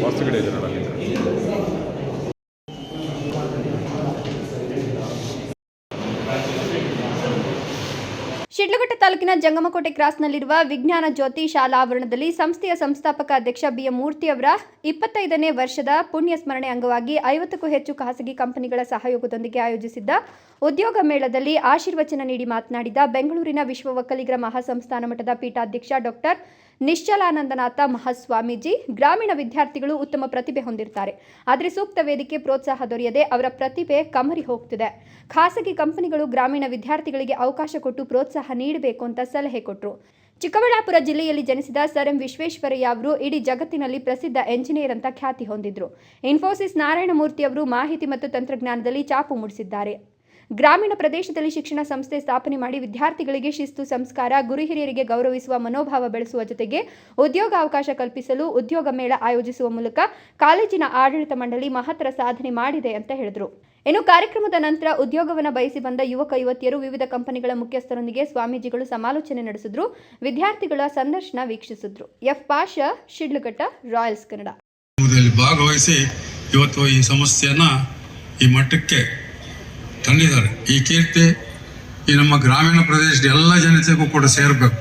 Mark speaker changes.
Speaker 1: ವಾಸ್ತುಗಳೇ ಇದೆ ನೋಡಿ ಅಲ್ಲಿ
Speaker 2: ಶಿಡ್ಲಘಟ್ಟ ತಾಲೂಕಿನ ಜಂಗಮಕೋಟೆ ಕ್ರಾಸ್ನಲ್ಲಿರುವ ವಿಜ್ಞಾನ ಜ್ಯೋತಿ ಶಾಲಾ ಆವರಣದಲ್ಲಿ ಸಂಸ್ಥೆಯ ಸಂಸ್ಥಾಪಕ ಅಧ್ಯಕ್ಷ ಬಿಎಂ ಮೂರ್ತಿ ಅವರ ಇಪ್ಪತ್ತೈದನೇ ವರ್ಷದ ಪುಣ್ಯ ಸ್ಮರಣೆ ಅಂಗವಾಗಿ ಐವತ್ತಕ್ಕೂ ಹೆಚ್ಚು ಖಾಸಗಿ ಕಂಪನಿಗಳ ಸಹಯೋಗದೊಂದಿಗೆ ಆಯೋಜಿಸಿದ್ದ ಉದ್ಯೋಗ ಮೇಳದಲ್ಲಿ ಆಶೀರ್ವಚನ ನೀಡಿ ಮಾತನಾಡಿದ ಬೆಂಗಳೂರಿನ ವಿಶ್ವ ಒಕ್ಕಲಿಗರ ಮಹಾಸಂಸ್ಥಾನ ಮಠದ ಪೀಠಾಧ್ಯಕ್ಷ ಡಾಕ್ಟರ್ ನಿಶ್ಚಲಾನಂದನಾಥ ಮಹಾಸ್ವಾಮೀಜಿ ಗ್ರಾಮೀಣ ವಿದ್ಯಾರ್ಥಿಗಳು ಉತ್ತಮ ಪ್ರತಿಭೆ ಹೊಂದಿರ್ತಾರೆ ಆದರೆ ಸೂಕ್ತ ವೇದಿಕೆ ಪ್ರೋತ್ಸಾಹ ದೊರೆಯದೆ ಅವರ ಪ್ರತಿಭೆ ಕಮರಿ ಹೋಗ್ತಿದೆ. ಖಾಸಗಿ ಕಂಪನಿಗಳು ಗ್ರಾಮೀಣ ವಿದ್ಯಾರ್ಥಿಗಳಿಗೆ ಅವಕಾಶ ಕೊಟ್ಟು ಪ್ರೋತ್ಸಾಹ ನೀಡಬೇಕು ಅಂತ ಸಲಹೆ ಕೊಟ್ಟರು ಚಿಕ್ಕಬಳ್ಳಾಪುರ ಜಿಲ್ಲೆಯಲ್ಲಿ ಜನಿಸಿದ ಸರ್ ಎಂ ವಿಶ್ವೇಶ್ವರಯ್ಯ ಅವರು ಇಡೀ ಜಗತ್ತಿನಲ್ಲಿ ಪ್ರಸಿದ್ಧ ಎಂಜಿನಿಯರ್ ಅಂತ ಖ್ಯಾತಿ ಹೊಂದಿದ್ರು. ಇನ್ಫೋಸಿಸ್ ನಾರಾಯಣಮೂರ್ತಿ ಅವರು ಮಾಹಿತಿ ಮತ್ತು ತಂತ್ರಜ್ಞಾನದಲ್ಲಿ ಚಾಪು ಮೂಡಿಸಿದ್ದಾರೆ. ಗ್ರಾಮೀಣ ಪ್ರದೇಶದಲ್ಲಿ ಶಿಕ್ಷಣ ಸಂಸ್ಥೆ ಸ್ಥಾಪನೆ ಮಾಡಿ ವಿದ್ಯಾರ್ಥಿಗಳಿಗೆ ಶಿಸ್ತು, ಸಂಸ್ಕಾರ, ಗುರು ಹಿರಿಯರಿಗೆ ಗೌರವಿಸುವ ಮನೋಭಾವ ಬೆಳೆಸುವ ಜೊತೆಗೆ ಉದ್ಯೋಗಾವಕಾಶ ಕಲ್ಪಿಸಲು ಉದ್ಯೋಗ ಮೇಳ ಆಯೋಜಿಸುವ ಮೂಲಕ ಕಾಲೇಜಿನ ಆಡಳಿತ ಮಂಡಳಿ ಮಹತ್ತರ ಸಾಧನೆ ಮಾಡಿದೆ ಅಂತ ಹೇಳಿದರು. ಇನ್ನು ಕಾರ್ಯಕ್ರಮದ ನಂತರ ಉದ್ಯೋಗವನ್ನು ಬಯಸಿ ಬಂದ ಯುವಕ, ಯುವತಿಯರು ವಿವಿಧ ಕಂಪನಿಗಳ ಮುಖ್ಯಸ್ಥರೊಂದಿಗೆ ಸ್ವಾಮೀಜಿಗಳು ಸಮಾಲೋಚನೆ ನಡೆಸಿದ್ರು. ವಿದ್ಯಾರ್ಥಿಗಳ ಸಂದರ್ಶನ ವೀಕ್ಷಿಸಿದ್ರು. F Pasha, Shidlaghatta, royals Kannada.
Speaker 3: ಭಾಗವಹಿಸಿ ಇವತ್ತು ಈ ಸಮಸ್ಯೆಯನ್ನು ಈ ಮಟ್ಟಕ್ಕೆ ತಂದಿದ್ದಾರೆ. ಈ ಕೀರ್ತಿ ಈ ನಮ್ಮ ಗ್ರಾಮೀಣ ಪ್ರದೇಶದ ಎಲ್ಲ ಜನತೆಗೂ ಕೂಡ ಸೇರಬೇಕು.